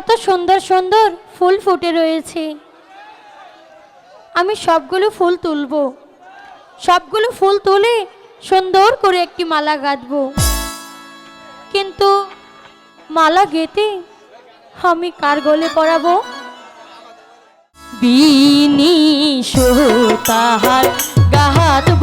কত সুন্দর সুন্দর ফুল ফুটে রয়েছে। আমি সবগুলো ফুল তুলব। সবগুলো ফুল তুলে সুন্দর করে একটি মালা গাঁথব। কিন্তু মালা গেতে আমি কার গলে পরাবো বিনি তাহার গাহাতব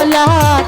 বলা